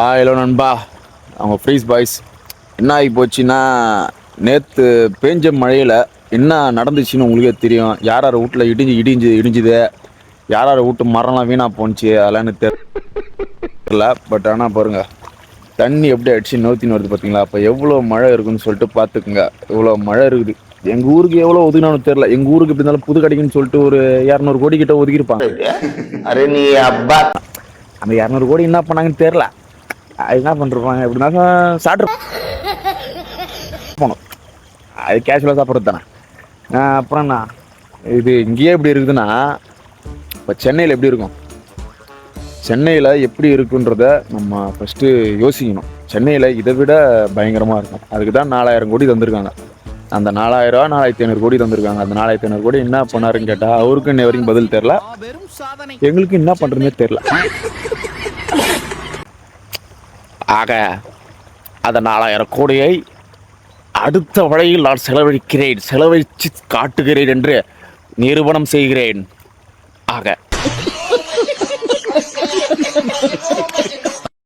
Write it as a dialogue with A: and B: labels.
A: ஆ hello நண்பா. அவங்க freeze boys என்ன ஆகி போச்சுன்னா நேற்று பேஞ்ச மழையில் என்ன நடந்துச்சுன்னு உங்களுக்கே தெரியும். யார் யார் வீட்டில் இடிஞ்சு இடிஞ்சு இடிஞ்சுது? யார் யார் வீட்டு மரம்லாம் வீணாக போணுச்சு அதெல்லாம் எனக்கு தெரியல. பட் ஆனால் பாருங்கள் தண்ணி எப்படி அடிச்சு நோத்தின்னு வருது பார்த்தீங்களா அப்போ எவ்வளோ மழை இருக்குன்னு சொல்லிட்டு பார்த்துக்குங்க எவ்வளோ மழை இருக்குது. எங்கள் ஊருக்கு எவ்வளோ ஒதுக்கினாலும் தெரில எங்கள் ஊருக்கு எப்படி இருந்தாலும் புது கடைக்குன்னு சொல்லிட்டு ஒரு இரநூறு கோடி கிட்ட ஒதுக்கியிருப்பாங்க. அந்த இரநூறு கோடி என்ன பண்ணாங்கன்னு தெரில என்ன பண்ணிருப்பாங்க எப்படின்னா சாப்பிட்டு போகணும் அது கேஷுவலாக சாப்பிட்றது தானே. அப்புறம் என்ன? இது இங்கேயே எப்படி இருக்குதுன்னா இப்போ சென்னையில் எப்படி இருக்கும்? சென்னையில் எப்படி இருக்குன்றத நம்ம ஃபஸ்ட்டு யோசிக்கணும். சென்னையில் இதை விட பயங்கரமாக இருக்கும். அதுக்கு தான் நாலாயிரம் கோடி தந்திருக்காங்க. அந்த நாலாயிரம் நாலாயிரத்தி ஐநூறு கோடி தந்திருக்காங்க. அந்த நாலாயிரத்தி ஐநூறு கோடி என்ன பண்ணாருன்னு கேட்டால் அவருக்கு இன்ன வரைக்கும் பதில் தெரில எங்களுக்கு என்ன பண்ணுறதுனே தெரில ஆக அந்த நாலாயிரம் கோடியை அடுத்த வழியில் நான் செலவழிக்கிறேன் செலவழித்து காட்டுகிறேன் என்று நிரூபணம் செய்கிறேன். ஆக.